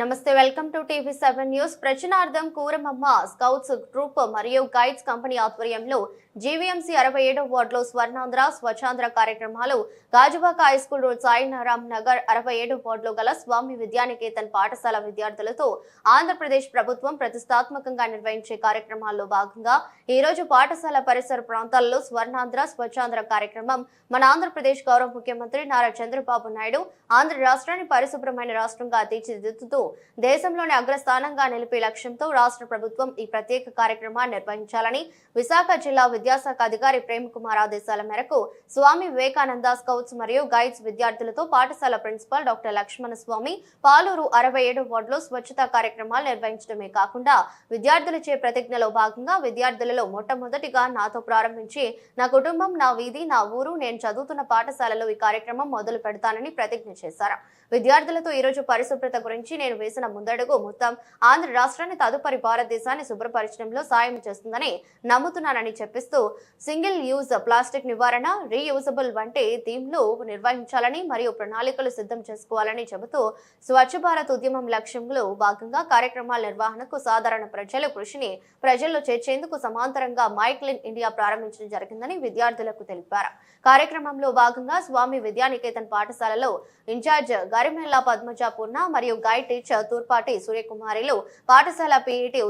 నమస్తే welcome to TV seven news. ప్రచనార్థం కూరమమ్మ scouts group మరియు గైడ్స్ కంపెనీ ఆధ్వర్యంలో జీవీఎంసీ అరవై ఏడవ వార్డులో స్వర్ణాంధ్ర స్వచ్ఛాంధ్ర కార్యక్రమాలు Gajuwaka high school road సాయినారాం Nagar అరవై ఏడవ వార్డులో గల స్వామి విద్యానికేతన్ పాఠశాల విద్యార్థులతో ఆంధ్రప్రదేశ్ ప్రభుత్వం ప్రతిష్టాత్మకంగా నిర్వహించే కార్యక్రమాల్లో భాగంగా ఈ రోజు పాఠశాల పరిసర ప్రాంతాల్లో స్వర్ణాంధ్ర స్వచ్ఛాంధ్ర కార్యక్రమం. మన ఆంధ్రప్రదేశ్ గౌరవ ముఖ్యమంత్రి నారా చంద్రబాబు నాయుడు ఆంధ్ర రాష్ట్రాన్ని పరిశుభ్రమైన రాష్ట్రంగా తీర్చిదిద్దుతూ దేశంలోని అగ్రస్థానంగా నిలిపే లక్ష్యంతో రాష్ట్ర ప్రభుత్వం ఈ ప్రత్యేక కార్యక్రమాన్ని నిర్వహించాలని విశాఖ జిల్లా విద్యాశాఖ అధికారి ప్రేమ్ కుమార్ ఆదేశాల మేరకు స్వామి వివేకానంద స్కౌట్స్ మరియు గైడ్స్ విద్యార్థులతో పాఠశాల ప్రిన్సిపాల్ డాక్టర్ లక్ష్మణ స్వామి పాలూరు అరవై ఏడు వార్డులో స్వచ్ఛతా కార్యక్రమాలు నిర్వహించడమే కాకుండా విద్యార్థులచే ప్రతిజ్ఞలో భాగంగా విద్యార్థులలో మొట్టమొదటిగా నాతో ప్రారంభించి నా కుటుంబం నా వీధి నా ఊరు నేను చదువుతున్న పాఠశాలలో ఈ కార్యక్రమం మొదలు పెడతానని ప్రతిజ్ఞ చేశారు. విద్యార్థులతో ఈ రోజు పరిశుభ్రత గురించి నేను వేసిన ముందడుగు మొత్తం ఆంధ్ర రాష్ట్రాన్ని తదుపరి భారతదేశాన్ని శుభ్రపరచడంలో సాయం చేస్తుందని నమ్ముతున్నానని చెప్పిస్తూ సింగిల్ యూజ్ ప్లాస్టిక్ నివారణ రీయూజబుల్ వంటి థీమ్లు నిర్వహించాలని మరియు ప్రణాళికలు సిద్ధం చేసుకోవాలని చెబుతూ స్వచ్ఛ భారత్ ఉద్యమం లక్ష్యంలో భాగంగా కార్యక్రమాల నిర్వహణకు సాధారణ ప్రజల కృషిని ప్రజల్లో చేర్చేందుకు సమాంతరంగా మైక్లిన్ ఇండియా ప్రారంభించడం జరిగిందని విద్యార్థులకు తెలిపారు. కార్యక్రమంలో భాగంగా స్వామి విద్యానికేతన్ పాఠశాలలో ఇన్ఛార్జ్ గరిమెల్లా పద్మజ పూర్ణ మరియు గైడ్ టీచర్ తూర్పాటి సూర్యకుమారిలు పాఠశాల పీఈటీ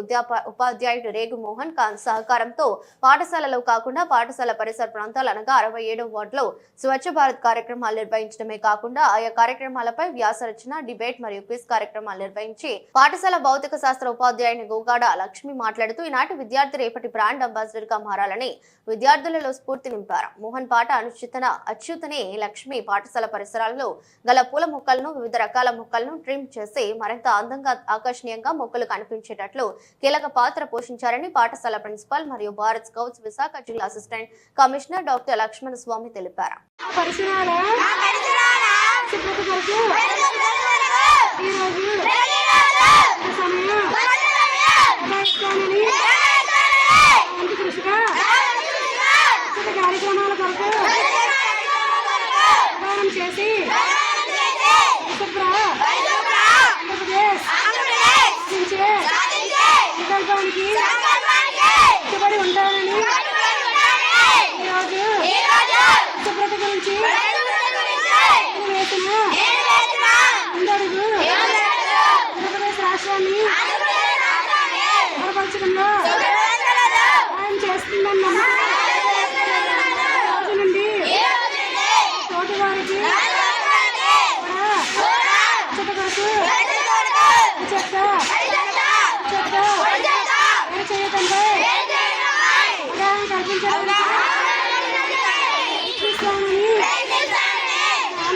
ఉపాధ్యాయుడు రేగు మోహన్ ఖాన్ సహకారంతో పాఠశాలలో కాకుండా పాఠశాల పరిసర ప్రాంతాలు అనగా అరవై ఏడో వార్డులో స్వచ్ఛ భారత్ కార్యక్రమాలు నిర్వహించడమే కాకుండా ఆయా కార్యక్రమాలపై వ్యాస రచన డిబేట్ మరియు క్విజ్ కార్యక్రమాలు నిర్వహించి పాఠశాల భౌతిక శాస్త్ర ఉపాధ్యాయుని గోగాడ లక్ష్మి మాట్లాడుతూ ఈనాటి విద్యార్థి రేపటి బ్రాండ్ అంబాసిడర్గా మారాలని విద్యార్థులలో స్ఫూర్తి నింపారు. మోహన్ పాట అనుచితన అచ్యుతనే లక్ష్మి పాఠశాల పరిసరాల్లో గల పూల మొక్కలను వివిధ రకాల మొక్కలను ట్రిమ్ చేసి మరింత అందంగా ఆకర్షణీయంగా మొక్కలు కనిపించేటట్లు కీలక పాత్ర పోషించారని పాఠశాల ప్రిన్సిపాల్ మరియు భారత్ స్కౌట్స్ విశాఖ జిల్లా assistant commissioner doctor Lakshmana Swamy తెలిపారు. కార్యక్రమాల కొరకు చేసి 出ちゃ。